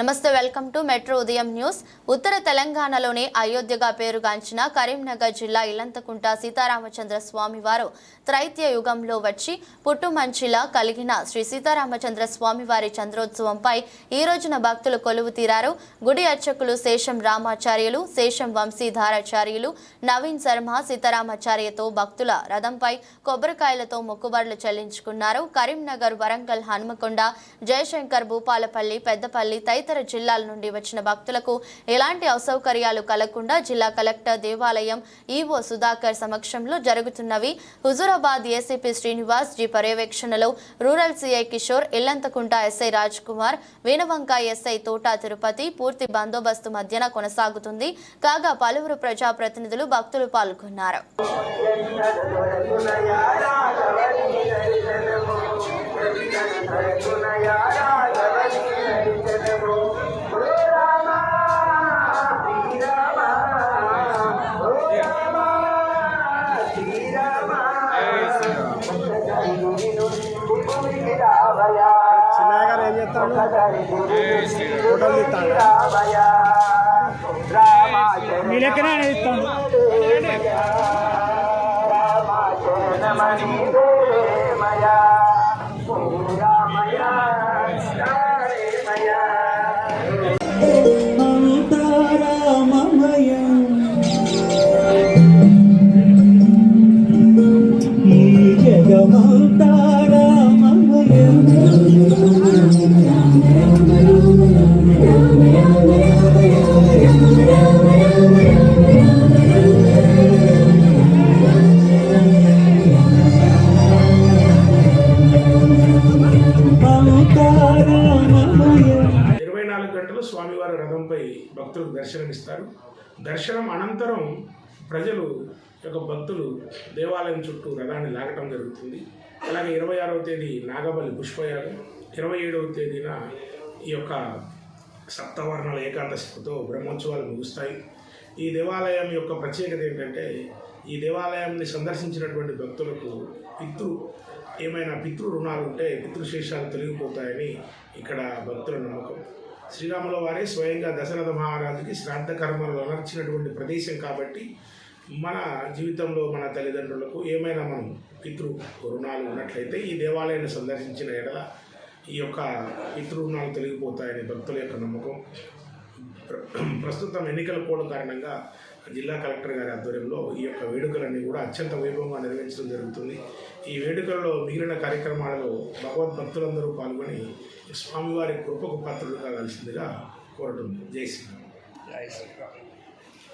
నమస్తే welcome to metro ఉదయం news. ఉత్తర తెలంగాణలోని అయోధ్యగా పేరుగాంచిన కరీంనగర్ జిల్లా ఇల్లంతకుంట సీతారామచంద్ర స్వామివారు త్రైత్య యుగంలో వచ్చి పుట్టుమంచిలా కలిగిన శ్రీ సీతారామచంద్ర స్వామివారి చంద్రోత్సవంపై ఈ రోజున భక్తులు కొలువు తీరారు. గుడి అర్చకులు శేషం రామాచార్యులు శేషం వంశీధారాచార్యులు నవీన్ శర్మ సీతారామాచార్యతో భక్తుల రథంపై కొబ్బరికాయలతో మొక్కుబడులు చెల్లించుకున్నారు. కరీంనగర్ వరంగల్ హనుమకొండ జయశంకర్ భూపాలపల్లి పెద్దపల్లి తదితర జిల్లాల నుండి వచ్చిన భక్తులకు ఎలాంటి అసౌకర్యాలు కలగకుండా జిల్లా కలెక్టర్ దేవాలయం ఈవో సుధాకర్ సమక్షంలో జరుగుతున్నవి హుజూరాబాద్ ఏసీపీ శ్రీనివాస్ జీ పర్యవేక్షణలో rural CI Kishore Illanthakunta SI Raj Kumar Veenavanka SI Thota Tirupati పూర్తి బందోబస్తు మధ్యన కొనసాగుతుంది కాగా పలువురు ప్రజాప్రతినిధులు భక్తులు పాల్గొన్నారు చిన్నయ్య ఫోటోలు తీస్తాడు మీ లెక్కనే ఆయన రథంపై భక్తులకు దర్శనమిస్తారు. దర్శనం అనంతరం ప్రజలు యొక్క భక్తులు దేవాలయం చుట్టూ రథాన్ని లాగటం జరుగుతుంది. అలాగే ఇరవై ఆరవ తేదీ నాగబలి పుష్పయాగం ఇరవై ఏడవ తేదీన ఈ యొక్క సప్తవర్ణాల ఏకాదశితో బ్రహ్మోత్సవాలు ముగుస్తాయి. ఈ దేవాలయం యొక్క ప్రత్యేకత ఏంటంటే ఈ దేవాలయాన్ని సందర్శించినటువంటి భక్తులకు పితృ ఏమైనా పితృ రుణాలు ఉంటే పితృశేషాలు తొలగిపోతాయని ఇక్కడ భక్తుల నమ్మకం. శ్రీరాముల వారే స్వయంగా దశరథ మహారాజుకి శ్రాద్ధ కర్మలు అనర్చినటువంటి ప్రదేశం కాబట్టి మన జీవితంలో మన తల్లిదండ్రులకు ఏమైనా మనం పితృ రుణాలు ఉన్నట్లయితే ఈ దేవాలయాన్ని సందర్శించిన ఎడల ఈ యొక్క పితృ రుణాలు తొలగిపోతాయని భక్తుల యొక్క నమ్మకం. ప్రస్తుతం ఎన్నికల కోడ్ కారణంగా జిల్లా కలెక్టర్ గారి ఆధ్వర్యంలో ఈ యొక్క వేడుకలన్నీ కూడా అత్యంత వైభవంగా నిర్వహించడం జరుగుతుంది. ఈ వేడుకల్లో మిగిలిన కార్యక్రమాలలో భగవద్భక్తులందరూ పాల్గొని స్వామివారి కృపకు పాత్రులు కావాల్సిందిగా కోరటం జై శ్రీరామ్.